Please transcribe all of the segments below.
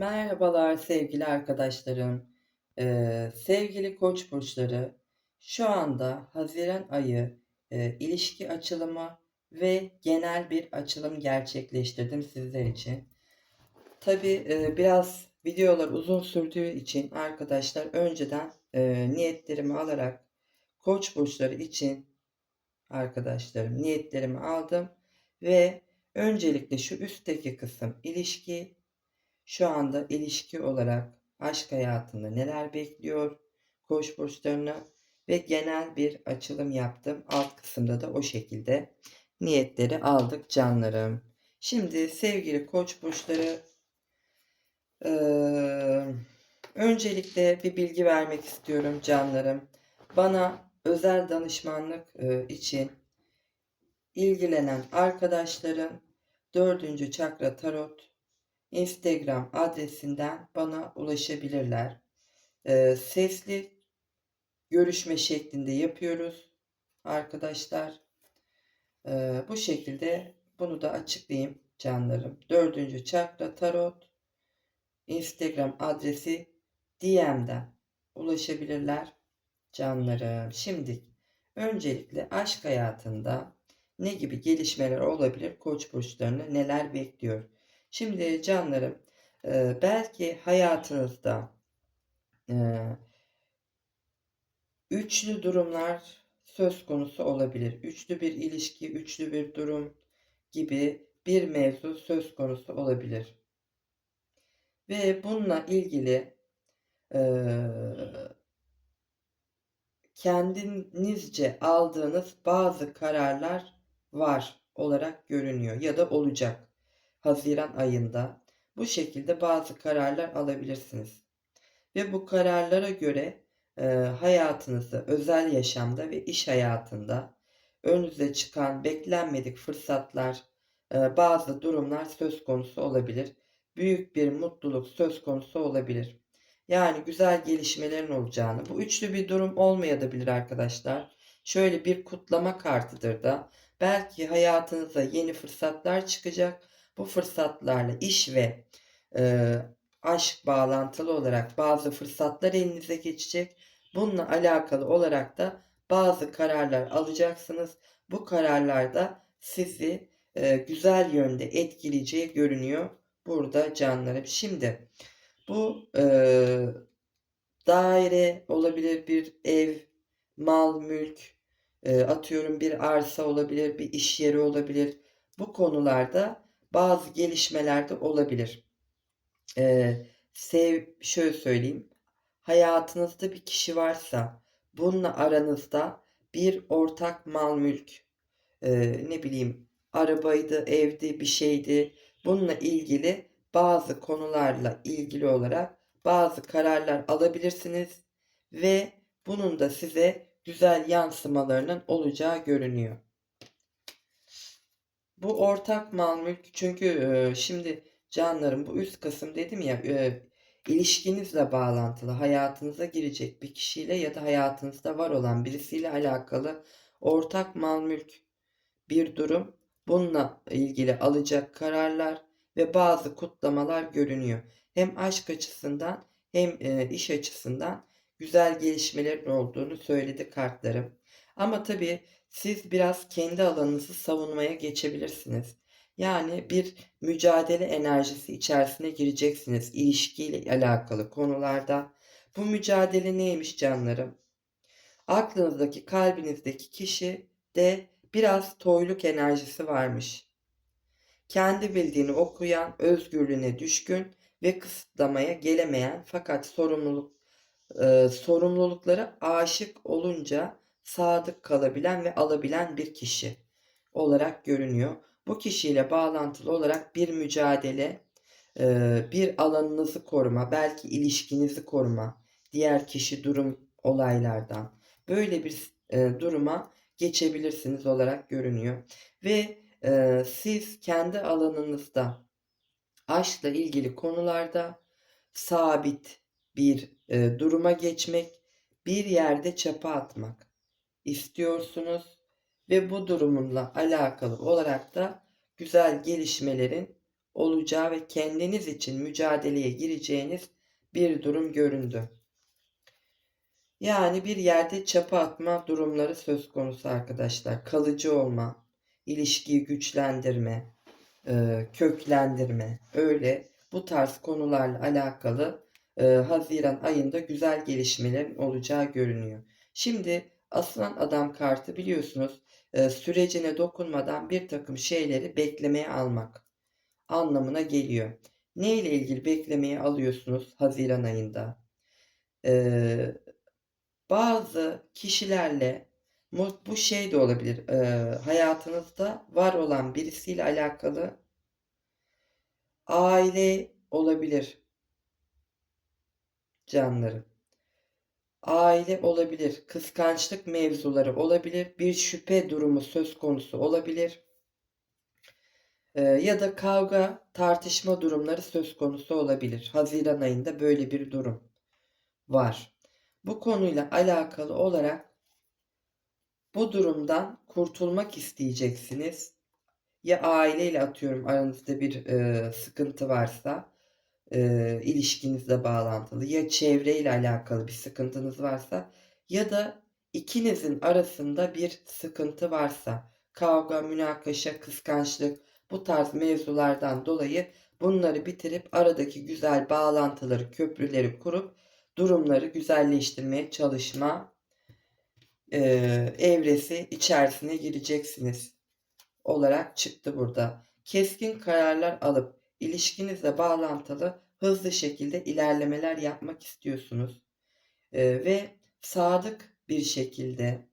Merhabalar sevgili arkadaşlarım. Eee, sevgili Koç burçları, şu anda Haziran ayı eee, ilişki açılımı ve genel bir açılım gerçekleştirdim sizler için. Tabii eee, biraz videolar uzun sürdüğü için arkadaşlar önceden eee, niyetlerimi alarak Koç burçları için arkadaşlarım niyetlerimi aldım ve öncelikle şu üstteki kısım ilişki şu anda ilişki olarak aşk hayatında neler bekliyor Koç burçlarını ve genel bir açılım yaptım. Alt kısımda da o şekilde niyetleri aldık canlarım. Şimdi sevgili Koç burçları eee, öncelikle bir bilgi vermek istiyorum canlarım. Bana özel danışmanlık eee, için ilgilenen arkadaşların 4. Çakra Tarot Instagram adresinden bana ulaşabilirler. Eee, sesli görüşme şeklinde yapıyoruz arkadaşlar. Eee, bu şekilde bunu da açıklayayım canlarım. 4. Çakra Tarot Instagram adresi DM'den ulaşabilirler canlarım. Şimdi öncelikle aşk hayatında ne gibi gelişmeler olabilir? Koç burçlarını neler bekliyor? Şimdi canlarım e, belki hayatınızda e, üçlü durumlar söz konusu olabilir. Üçlü bir ilişki, üçlü bir durum gibi bir mevzu söz konusu olabilir. Ve bununla ilgili e, kendinizce aldığınız bazı kararlar var olarak görünüyor ya da olacak. Haziran ayında bu şekilde bazı kararlar alabilirsiniz. Ve bu kararlara göre e, hayatınızda, özel yaşamda ve iş hayatında önünüze çıkan beklenmedik fırsatlar, e, bazı durumlar söz konusu olabilir. Büyük bir mutluluk söz konusu olabilir. Yani güzel gelişmelerin olacağını. Bu üçlü bir durum olmayabilir arkadaşlar. Şöyle bir kutlama kartıdır da. Belki hayatınıza yeni fırsatlar çıkacak. Bu fırsatlarla iş ve e, aşk bağlantılı olarak bazı fırsatlar elinize geçecek. Bununla alakalı olarak da bazı kararlar alacaksınız. Bu kararlarda sizi e, güzel yönde etkileyeceği görünüyor burada canlarım. Şimdi bu e, daire olabilir, bir ev, mal, mülk, e, atıyorum bir arsa olabilir, bir iş yeri olabilir. Bu konularda bazı gelişmeler de olabilir. E, sev, şöyle söyleyeyim. Hayatınızda bir kişi varsa bununla aranızda bir ortak mal mülk, e, ne bileyim arabaydı, evdi, bir şeydi. Bununla ilgili bazı konularla ilgili olarak bazı kararlar alabilirsiniz ve bunun da size güzel yansımalarının olacağı görünüyor. Bu ortak mal mülk çünkü e, şimdi canlarım bu üst kısım dedim ya e, ilişkinizle bağlantılı hayatınıza girecek bir kişiyle ya da hayatınızda var olan birisiyle alakalı ortak mal mülk bir durum. Bununla ilgili alacak kararlar ve bazı kutlamalar görünüyor. Hem aşk açısından hem e, iş açısından güzel gelişmelerin olduğunu söyledi kartlarım. Ama tabii siz biraz kendi alanınızı savunmaya geçebilirsiniz. Yani bir mücadele enerjisi içerisine gireceksiniz ilişkiyle alakalı konularda. Bu mücadele neymiş canlarım? Aklınızdaki, kalbinizdeki kişi de biraz toyluk enerjisi varmış. Kendi bildiğini okuyan, özgürlüğüne düşkün ve kısıtlamaya gelemeyen fakat sorumluluk e, sorumluluklara aşık olunca sadık kalabilen ve alabilen bir kişi olarak görünüyor. Bu kişiyle bağlantılı olarak bir mücadele, e, bir alanınızı koruma, belki ilişkinizi koruma, diğer kişi durum olaylardan böyle bir e, duruma geçebilirsiniz olarak görünüyor. Ve e, siz kendi alanınızda aşkla ilgili konularda sabit bir duruma geçmek, bir yerde çapa atmak istiyorsunuz ve bu durumunla alakalı olarak da güzel gelişmelerin olacağı ve kendiniz için mücadeleye gireceğiniz bir durum göründü. Yani bir yerde çapa atma durumları söz konusu arkadaşlar. Kalıcı olma, ilişkiyi güçlendirme, e, köklendirme, öyle bu tarz konularla alakalı e, Haziran ayında güzel gelişmelerin olacağı görünüyor. Şimdi aslan adam kartı biliyorsunuz e, sürecine dokunmadan bir takım şeyleri beklemeye almak anlamına geliyor. Ne ile ilgili beklemeye alıyorsunuz Haziran ayında? Ee, bazı kişilerle bu, şey de olabilir. Ee, hayatınızda var olan birisiyle alakalı aile olabilir. Canlarım. Aile olabilir. Kıskançlık mevzuları olabilir. Bir şüphe durumu söz konusu olabilir. Ee, ya da kavga, tartışma durumları söz konusu olabilir. Haziran ayında böyle bir durum var. Bu konuyla alakalı olarak bu durumdan kurtulmak isteyeceksiniz. Ya aileyle atıyorum aranızda bir e, sıkıntı varsa e, ilişkinizle bağlantılı ya çevreyle alakalı bir sıkıntınız varsa ya da ikinizin arasında bir sıkıntı varsa kavga, münakaşa, kıskançlık bu tarz mevzulardan dolayı bunları bitirip aradaki güzel bağlantıları, köprüleri kurup durumları güzelleştirmeye çalışma e, evresi içerisine gireceksiniz olarak çıktı burada. Keskin kararlar alıp ilişkinizle bağlantılı hızlı şekilde ilerlemeler yapmak istiyorsunuz. E, ve sadık bir şekilde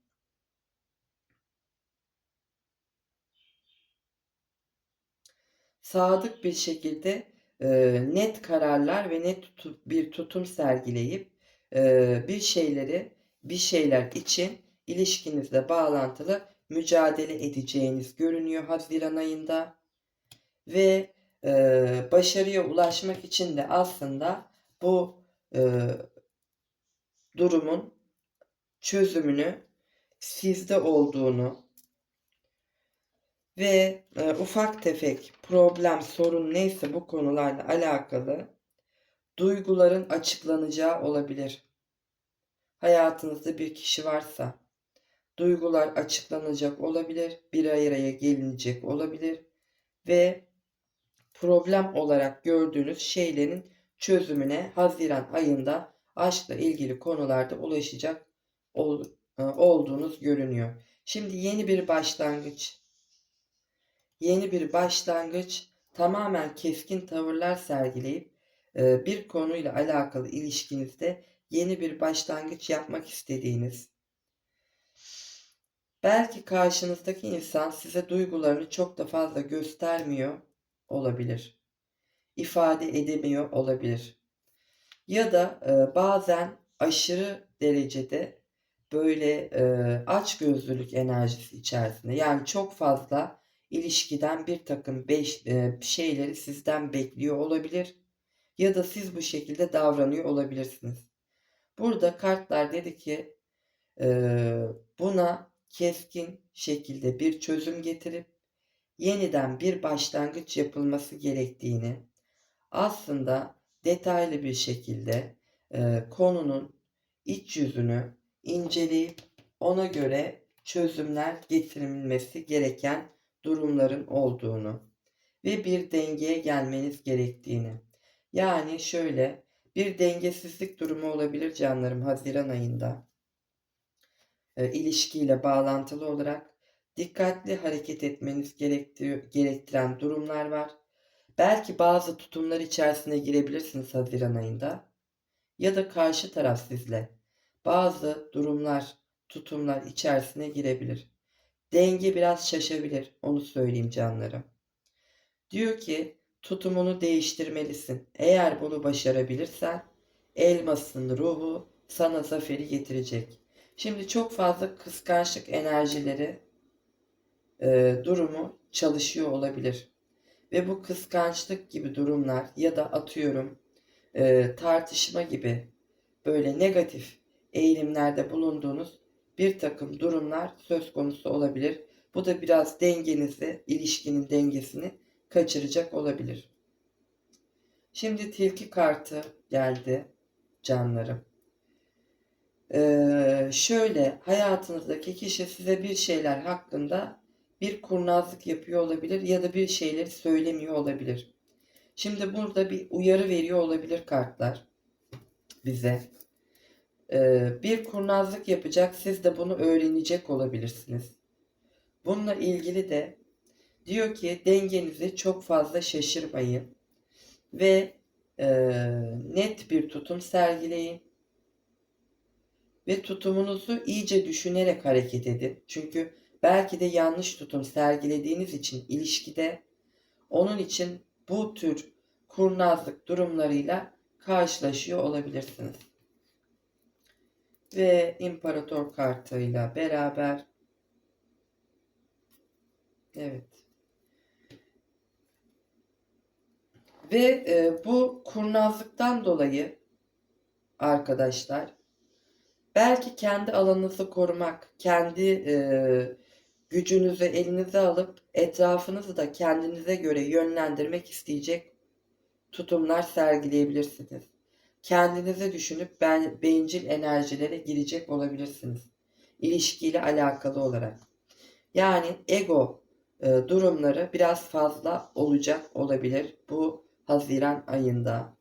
sadık bir şekilde e, net kararlar ve net tutu, bir tutum sergileyip e, bir şeyleri bir şeyler için ilişkinizle bağlantılı mücadele edeceğiniz görünüyor Haziran ayında ve e, başarıya ulaşmak için de aslında bu e, durumun çözümünü sizde olduğunu ve e, ufak tefek problem, sorun neyse bu konularla alakalı duyguların açıklanacağı olabilir. Hayatınızda bir kişi varsa duygular açıklanacak olabilir, bir araya gelinecek olabilir ve problem olarak gördüğünüz şeylerin çözümüne Haziran ayında aşkla ilgili konularda ulaşacak ol, e, olduğunuz görünüyor. Şimdi yeni bir başlangıç yeni bir başlangıç, tamamen keskin tavırlar sergileyip e, bir konuyla alakalı ilişkinizde yeni bir başlangıç yapmak istediğiniz, belki karşınızdaki insan size duygularını çok da fazla göstermiyor olabilir. ifade edemiyor olabilir. Ya da e, bazen aşırı derecede böyle e, açgözlülük enerjisi içerisinde yani çok fazla ilişkiden bir takım beş, e, şeyleri sizden bekliyor olabilir ya da siz bu şekilde davranıyor olabilirsiniz. Burada kartlar dedi ki e, buna keskin şekilde bir çözüm getirip yeniden bir başlangıç yapılması gerektiğini aslında detaylı bir şekilde e, konunun iç yüzünü inceleyip ona göre çözümler getirilmesi gereken durumların olduğunu ve bir dengeye gelmeniz gerektiğini. Yani şöyle bir dengesizlik durumu olabilir canlarım Haziran ayında. E, ilişkiyle bağlantılı olarak dikkatli hareket etmeniz gerektiren durumlar var. Belki bazı tutumlar içerisine girebilirsiniz Haziran ayında. Ya da karşı taraf sizle bazı durumlar, tutumlar içerisine girebilir. Denge biraz şaşabilir. Onu söyleyeyim canlarım. Diyor ki tutumunu değiştirmelisin. Eğer bunu başarabilirsen elmasın ruhu sana zaferi getirecek. Şimdi çok fazla kıskançlık enerjileri e, durumu çalışıyor olabilir. Ve bu kıskançlık gibi durumlar ya da atıyorum e, tartışma gibi böyle negatif eğilimlerde bulunduğunuz bir takım durumlar söz konusu olabilir. Bu da biraz dengenizi, ilişkinin dengesini kaçıracak olabilir. Şimdi tilki kartı geldi canlarım. Ee, şöyle hayatınızdaki kişi size bir şeyler hakkında bir kurnazlık yapıyor olabilir ya da bir şeyleri söylemiyor olabilir. Şimdi burada bir uyarı veriyor olabilir kartlar bize. Ee, bir kurnazlık yapacak, siz de bunu öğrenecek olabilirsiniz. Bununla ilgili de diyor ki dengenizi çok fazla şaşırmayın ve e, net bir tutum sergileyin ve tutumunuzu iyice düşünerek hareket edin. Çünkü belki de yanlış tutum sergilediğiniz için ilişkide onun için bu tür kurnazlık durumlarıyla karşılaşıyor olabilirsiniz. Ve imparator kartıyla beraber evet ve e, bu kurnazlıktan dolayı arkadaşlar belki kendi alanınızı korumak, kendi e, gücünüzü elinize alıp etrafınızı da kendinize göre yönlendirmek isteyecek tutumlar sergileyebilirsiniz. Kendinize düşünüp ben, bencil enerjilere girecek olabilirsiniz. İlişkiyle alakalı olarak. Yani ego e, durumları biraz fazla olacak olabilir bu Haziran ayında.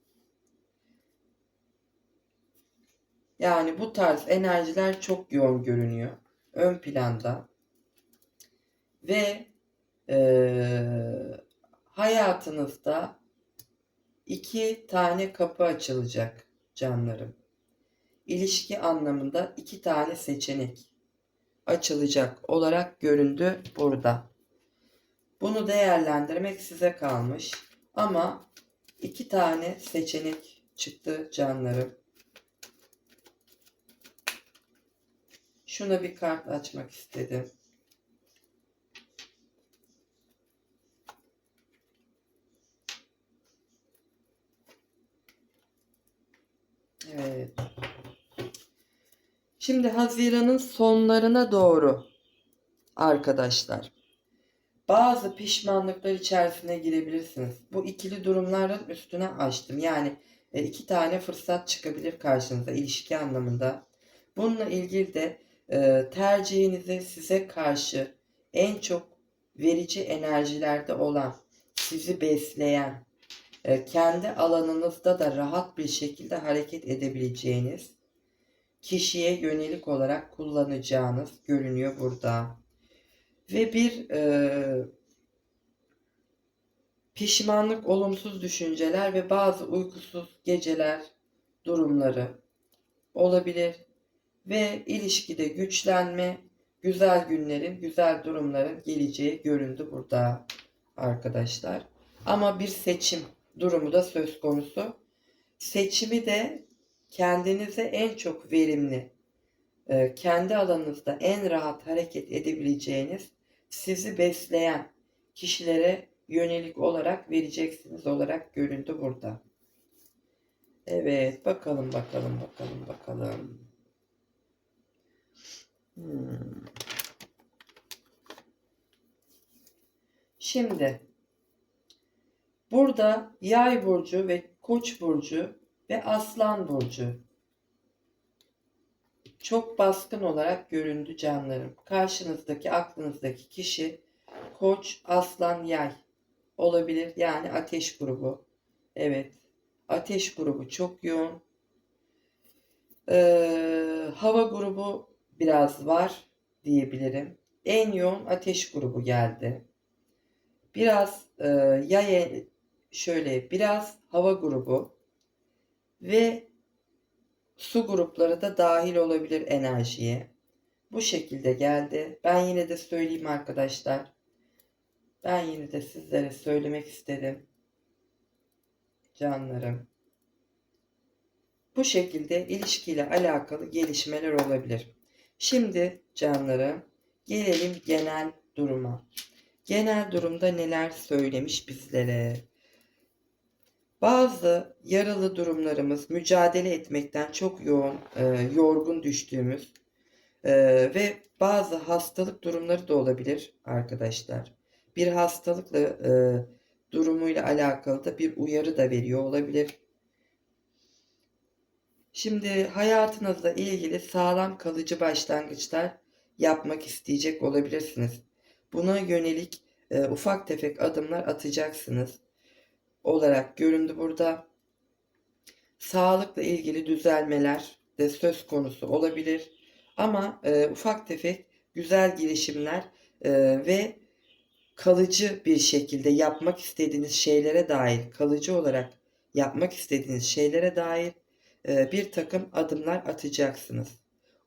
Yani bu tarz enerjiler çok yoğun görünüyor. Ön planda. Ve e, hayatınızda iki tane kapı açılacak canlarım. İlişki anlamında iki tane seçenek açılacak olarak göründü burada. Bunu değerlendirmek size kalmış. Ama iki tane seçenek çıktı canlarım. Şuna bir kart açmak istedim. Evet. Şimdi Haziran'ın sonlarına doğru arkadaşlar. Bazı pişmanlıklar içerisine girebilirsiniz. Bu ikili durumların üstüne açtım. Yani e, iki tane fırsat çıkabilir karşınıza ilişki anlamında. Bununla ilgili de e, tercihinizi size karşı en çok verici enerjilerde olan, sizi besleyen, kendi alanınızda da rahat bir şekilde hareket edebileceğiniz kişiye yönelik olarak kullanacağınız görünüyor burada. Ve bir e, pişmanlık, olumsuz düşünceler ve bazı uykusuz geceler durumları olabilir. Ve ilişkide güçlenme, güzel günlerin, güzel durumların geleceği göründü burada arkadaşlar. Ama bir seçim durumu da söz konusu. Seçimi de kendinize en çok verimli, e, kendi alanınızda en rahat hareket edebileceğiniz, sizi besleyen kişilere yönelik olarak vereceksiniz olarak göründü burada. Evet, bakalım bakalım bakalım bakalım. Hmm. Şimdi burada Yay burcu ve Koç burcu ve Aslan burcu çok baskın olarak göründü canlarım. Karşınızdaki aklınızdaki kişi Koç, Aslan, Yay olabilir. Yani ateş grubu. Evet. Ateş grubu çok yoğun. Ee, hava grubu biraz var diyebilirim. En yoğun ateş grubu geldi. Biraz e, yay şöyle biraz hava grubu ve su grupları da dahil olabilir enerjiye. Bu şekilde geldi. Ben yine de söyleyeyim arkadaşlar. Ben yine de sizlere söylemek istedim. Canlarım. Bu şekilde ilişkiyle alakalı gelişmeler olabilir. Şimdi canlarım gelelim genel duruma. Genel durumda neler söylemiş bizlere? Bazı yaralı durumlarımız, mücadele etmekten çok yoğun, e, yorgun düştüğümüz e, ve bazı hastalık durumları da olabilir arkadaşlar. Bir hastalıkla e, durumuyla alakalı da bir uyarı da veriyor olabilir. Şimdi hayatınızla ilgili sağlam kalıcı başlangıçlar yapmak isteyecek olabilirsiniz. Buna yönelik e, ufak tefek adımlar atacaksınız olarak göründü burada. Sağlıkla ilgili düzelmeler de söz konusu olabilir. Ama e, ufak tefek güzel girişimler e, ve kalıcı bir şekilde yapmak istediğiniz şeylere dair, kalıcı olarak yapmak istediğiniz şeylere dair e, bir takım adımlar atacaksınız.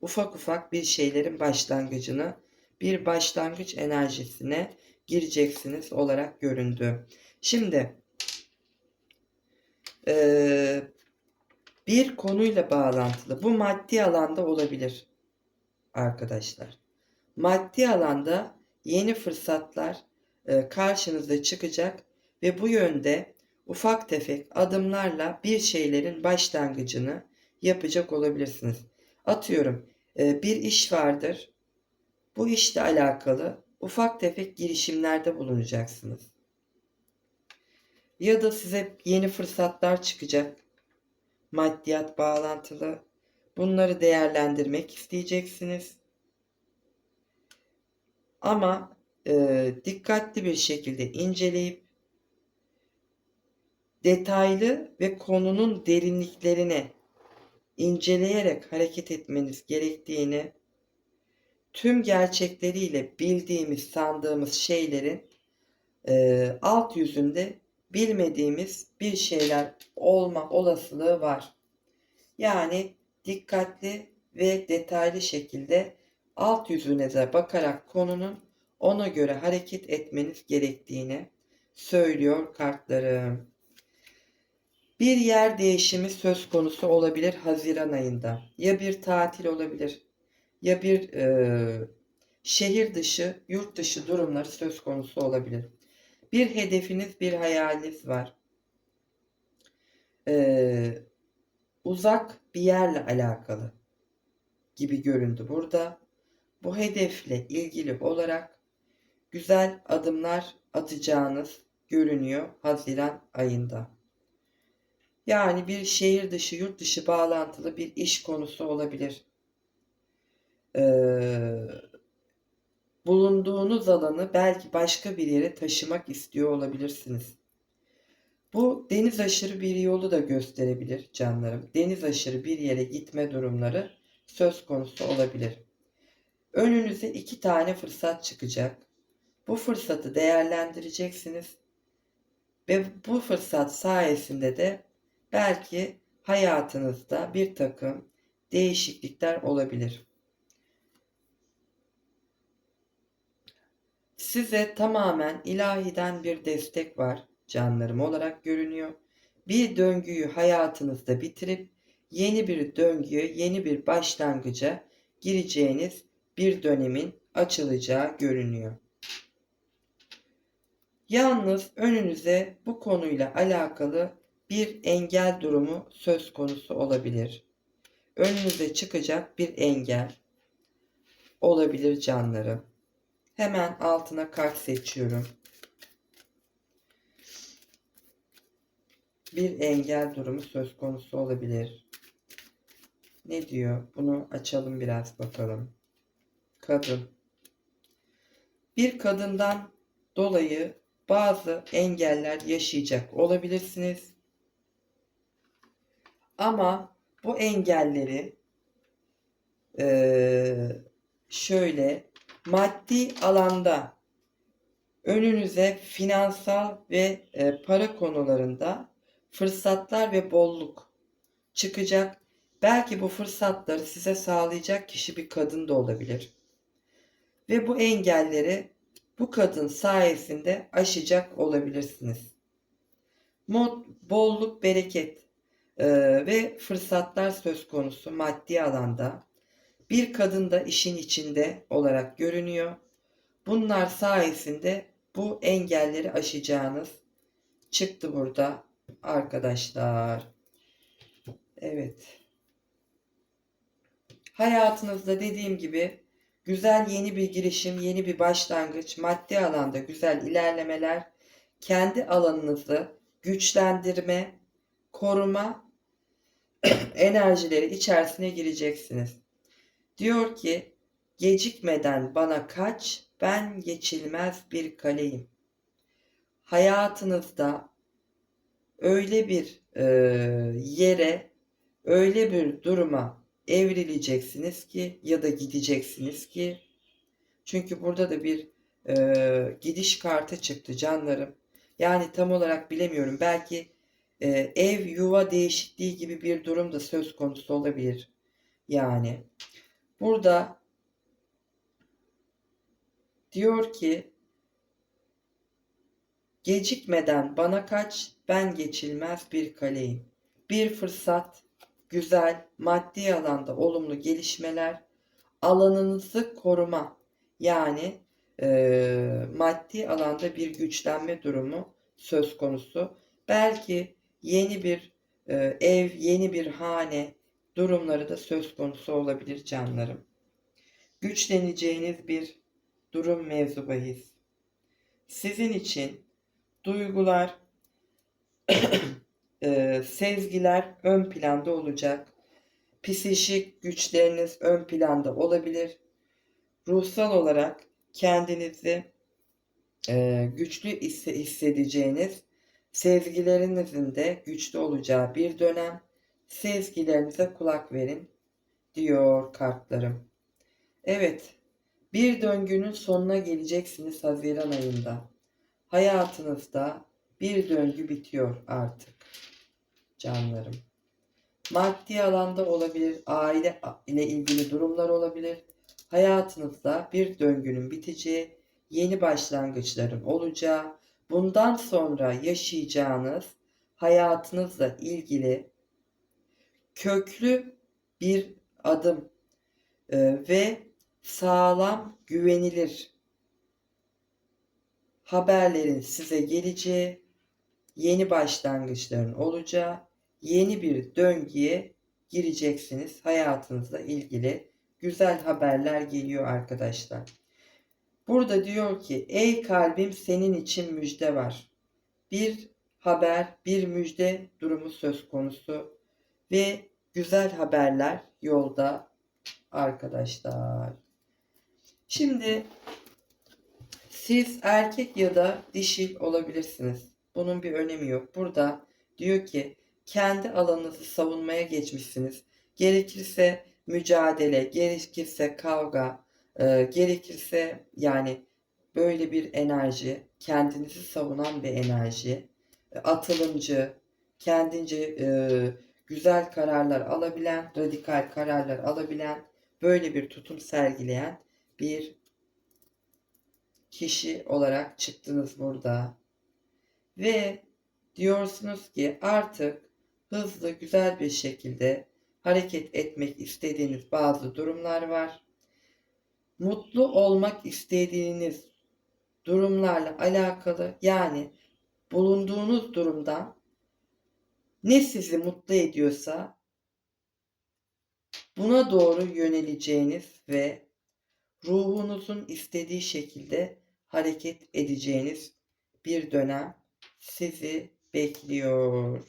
Ufak ufak bir şeylerin başlangıcını, bir başlangıç enerjisine gireceksiniz olarak göründü. Şimdi e, bir konuyla bağlantılı. Bu maddi alanda olabilir arkadaşlar. Maddi alanda yeni fırsatlar e, karşınıza çıkacak ve bu yönde ufak tefek adımlarla bir şeylerin başlangıcını yapacak olabilirsiniz. Atıyorum e, bir iş vardır. Bu işle alakalı ufak tefek girişimlerde bulunacaksınız. Ya da size yeni fırsatlar çıkacak. Maddiyat bağlantılı. Bunları değerlendirmek isteyeceksiniz. Ama e, dikkatli bir şekilde inceleyip detaylı ve konunun derinliklerine inceleyerek hareket etmeniz gerektiğini tüm gerçekleriyle bildiğimiz sandığımız şeylerin e, alt yüzünde bilmediğimiz bir şeyler olma olasılığı var. Yani dikkatli ve detaylı şekilde alt yüzüne de bakarak konunun ona göre hareket etmeniz gerektiğini söylüyor kartlarım. Bir yer değişimi söz konusu olabilir Haziran ayında. Ya bir tatil olabilir ya bir e, şehir dışı, yurt dışı durumları söz konusu olabilir. Bir hedefiniz, bir hayaliniz var. Ee, uzak bir yerle alakalı gibi göründü burada. Bu hedefle ilgili olarak güzel adımlar atacağınız görünüyor Haziran ayında. Yani bir şehir dışı, yurt dışı bağlantılı bir iş konusu olabilir. Ee, bulunduğunuz alanı belki başka bir yere taşımak istiyor olabilirsiniz. Bu deniz aşırı bir yolu da gösterebilir canlarım. Deniz aşırı bir yere gitme durumları söz konusu olabilir. Önünüze iki tane fırsat çıkacak. Bu fırsatı değerlendireceksiniz. Ve bu fırsat sayesinde de belki hayatınızda bir takım değişiklikler olabilir. Size tamamen ilahiden bir destek var canlarım olarak görünüyor. Bir döngüyü hayatınızda bitirip yeni bir döngüye, yeni bir başlangıca gireceğiniz bir dönemin açılacağı görünüyor. Yalnız önünüze bu konuyla alakalı bir engel durumu söz konusu olabilir. Önünüze çıkacak bir engel olabilir canlarım. Hemen altına kart seçiyorum. Bir engel durumu söz konusu olabilir. Ne diyor? Bunu açalım biraz bakalım. Kadın. Bir kadından dolayı bazı engeller yaşayacak olabilirsiniz. Ama bu engelleri şöyle maddi alanda önünüze finansal ve e, para konularında fırsatlar ve bolluk çıkacak. Belki bu fırsatları size sağlayacak kişi bir kadın da olabilir. Ve bu engelleri bu kadın sayesinde aşacak olabilirsiniz. Mod, bolluk, bereket e, ve fırsatlar söz konusu maddi alanda bir kadın da işin içinde olarak görünüyor. Bunlar sayesinde bu engelleri aşacağınız çıktı burada arkadaşlar. Evet. Hayatınızda dediğim gibi güzel yeni bir girişim, yeni bir başlangıç, maddi alanda güzel ilerlemeler kendi alanınızı güçlendirme, koruma enerjileri içerisine gireceksiniz. Diyor ki gecikmeden bana kaç ben geçilmez bir kaleyim. Hayatınızda öyle bir e, yere, öyle bir duruma evrileceksiniz ki ya da gideceksiniz ki çünkü burada da bir e, gidiş kartı çıktı canlarım. Yani tam olarak bilemiyorum. Belki e, ev yuva değişikliği gibi bir durum da söz konusu olabilir. Yani burada diyor ki gecikmeden bana kaç ben geçilmez bir kaleyim. Bir fırsat, güzel, maddi alanda olumlu gelişmeler, alanınızı koruma yani e, maddi alanda bir güçlenme durumu söz konusu. Belki yeni bir e, ev, yeni bir hane durumları da söz konusu olabilir canlarım. Güçleneceğiniz bir durum mevzu. Sizin için duygular, e, sezgiler ön planda olacak. Psişik güçleriniz ön planda olabilir. Ruhsal olarak kendinizi e, güçlü hissedeceğiniz, sezgilerinizin de güçlü olacağı bir dönem. Sezgilerinize kulak verin diyor kartlarım. Evet, bir döngünün sonuna geleceksiniz Haziran ayında. Hayatınızda bir döngü bitiyor artık canlarım. Maddi alanda olabilir, aile ile ilgili durumlar olabilir. Hayatınızda bir döngünün biteceği, yeni başlangıçların olacağı, bundan sonra yaşayacağınız hayatınızla ilgili köklü bir adım e, ve sağlam, güvenilir haberlerin size geleceği, yeni başlangıçların olacağı, yeni bir döngüye gireceksiniz hayatınızla ilgili güzel haberler geliyor arkadaşlar. Burada diyor ki ey kalbim senin için müjde var. Bir haber, bir müjde durumu söz konusu ve güzel haberler yolda arkadaşlar. Şimdi siz erkek ya da dişil olabilirsiniz. Bunun bir önemi yok. Burada diyor ki kendi alanınızı savunmaya geçmişsiniz. Gerekirse mücadele, gerekirse kavga, e, gerekirse yani böyle bir enerji, kendinizi savunan bir enerji, atılımcı, kendince e, güzel kararlar alabilen, radikal kararlar alabilen, böyle bir tutum sergileyen bir kişi olarak çıktınız burada. Ve diyorsunuz ki artık hızlı güzel bir şekilde hareket etmek istediğiniz bazı durumlar var. Mutlu olmak istediğiniz durumlarla alakalı yani bulunduğunuz durumdan ne sizi mutlu ediyorsa buna doğru yöneleceğiniz ve ruhunuzun istediği şekilde hareket edeceğiniz bir dönem sizi bekliyor.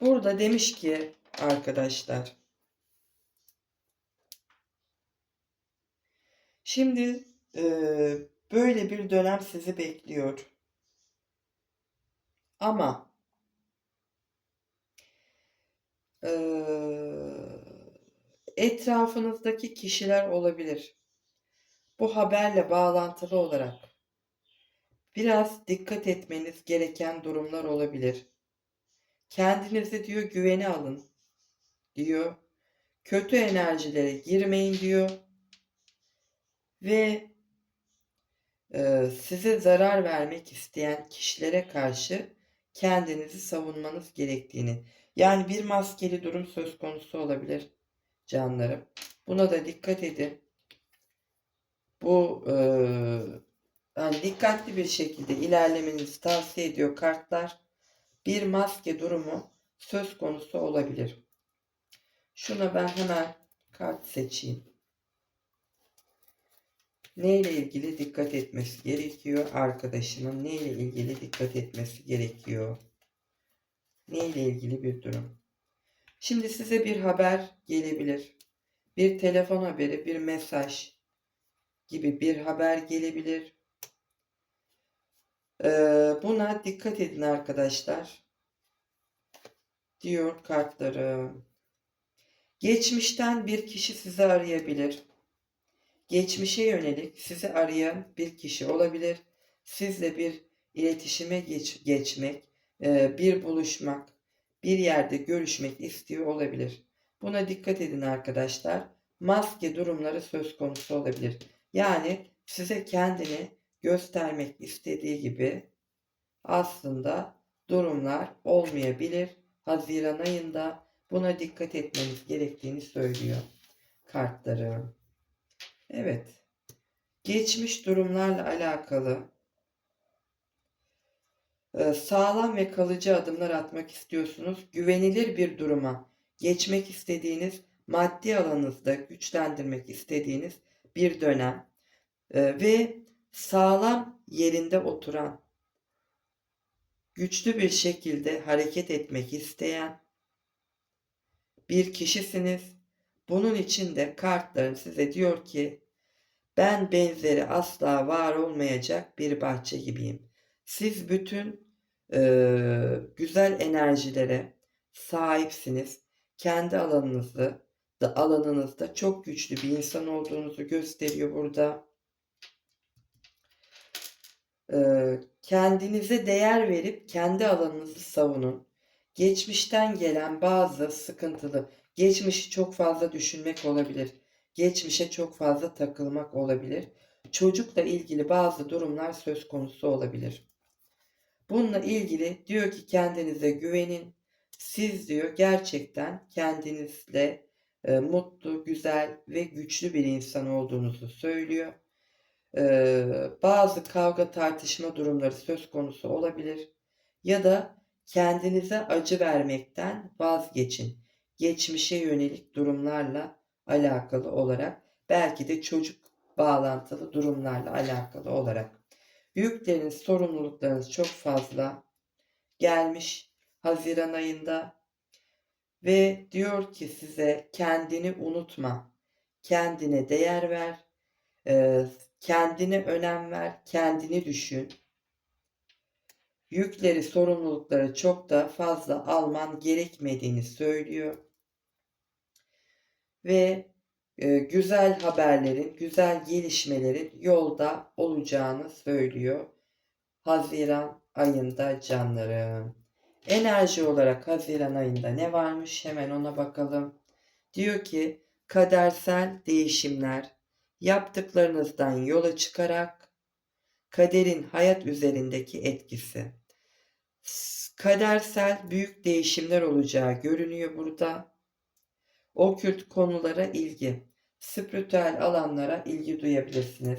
Burada demiş ki arkadaşlar şimdi e, böyle bir dönem sizi bekliyor. Ama e, etrafınızdaki kişiler olabilir. Bu haberle bağlantılı olarak biraz dikkat etmeniz gereken durumlar olabilir. Kendinize diyor güvene alın diyor. Kötü enerjilere girmeyin diyor. Ve e, size zarar vermek isteyen kişilere karşı kendinizi savunmanız gerektiğini. Yani bir maskeli durum söz konusu olabilir canlarım. Buna da dikkat edin. Bu e, yani dikkatli bir şekilde ilerlemenizi tavsiye ediyor kartlar bir maske durumu söz konusu olabilir. Şuna ben hemen kart seçeyim. Neyle ilgili dikkat etmesi gerekiyor? Arkadaşının neyle ilgili dikkat etmesi gerekiyor? Neyle ilgili bir durum? Şimdi size bir haber gelebilir. Bir telefon haberi, bir mesaj gibi bir haber gelebilir. Ee, buna dikkat edin arkadaşlar. Diyor kartları. Geçmişten bir kişi sizi arayabilir. Geçmişe yönelik sizi arayan bir kişi olabilir. Sizle bir iletişime geç, geçmek, e, bir buluşmak, bir yerde görüşmek istiyor olabilir. Buna dikkat edin arkadaşlar. Maske durumları söz konusu olabilir. Yani size kendini göstermek istediği gibi aslında durumlar olmayabilir. Haziran ayında buna dikkat etmeniz gerektiğini söylüyor kartları. Evet. Geçmiş durumlarla alakalı e, sağlam ve kalıcı adımlar atmak istiyorsunuz. Güvenilir bir duruma geçmek istediğiniz, maddi alanınızda güçlendirmek istediğiniz bir dönem e, ve sağlam yerinde oturan, güçlü bir şekilde hareket etmek isteyen bir kişisiniz. Bunun için de kartların size diyor ki ben benzeri asla var olmayacak bir bahçe gibiyim. Siz bütün e, güzel enerjilere sahipsiniz. Kendi alanınızı da alanınızda çok güçlü bir insan olduğunuzu gösteriyor burada. E, kendinize değer verip kendi alanınızı savunun. Geçmişten gelen bazı sıkıntılı, geçmişi çok fazla düşünmek olabilir. Geçmişe çok fazla takılmak olabilir. Çocukla ilgili bazı durumlar söz konusu olabilir. Bununla ilgili diyor ki kendinize güvenin. Siz diyor gerçekten kendinizle e, mutlu, güzel ve güçlü bir insan olduğunuzu söylüyor. E, bazı kavga tartışma durumları söz konusu olabilir. Ya da kendinize acı vermekten vazgeçin. Geçmişe yönelik durumlarla alakalı olarak belki de çocuk bağlantılı durumlarla alakalı olarak yükleriniz, sorumluluklarınız çok fazla gelmiş Haziran ayında ve diyor ki size kendini unutma, kendine değer ver, e, kendine önem ver, kendini düşün. Yükleri, sorumlulukları çok da fazla alman gerekmediğini söylüyor ve e, güzel haberlerin, güzel gelişmelerin yolda olacağını söylüyor. Haziran ayında canlarım. Enerji olarak Haziran ayında ne varmış hemen ona bakalım. Diyor ki kadersel değişimler yaptıklarınızdan yola çıkarak kaderin hayat üzerindeki etkisi. Kadersel büyük değişimler olacağı görünüyor burada okült konulara ilgi, spiritüel alanlara ilgi duyabilirsiniz.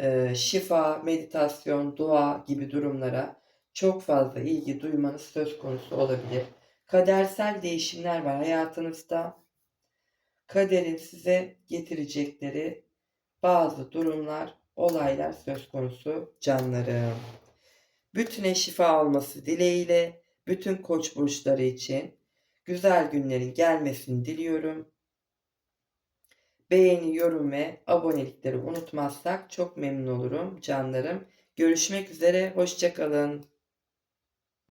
Ee, şifa, meditasyon, dua gibi durumlara çok fazla ilgi duymanız söz konusu olabilir. Kadersel değişimler var hayatınızda. Kaderin size getirecekleri bazı durumlar, olaylar söz konusu canlarım. Bütüne şifa olması dileğiyle bütün koç burçları için güzel günlerin gelmesini diliyorum. Beğeni, yorum ve abonelikleri unutmazsak çok memnun olurum canlarım. Görüşmek üzere, hoşçakalın.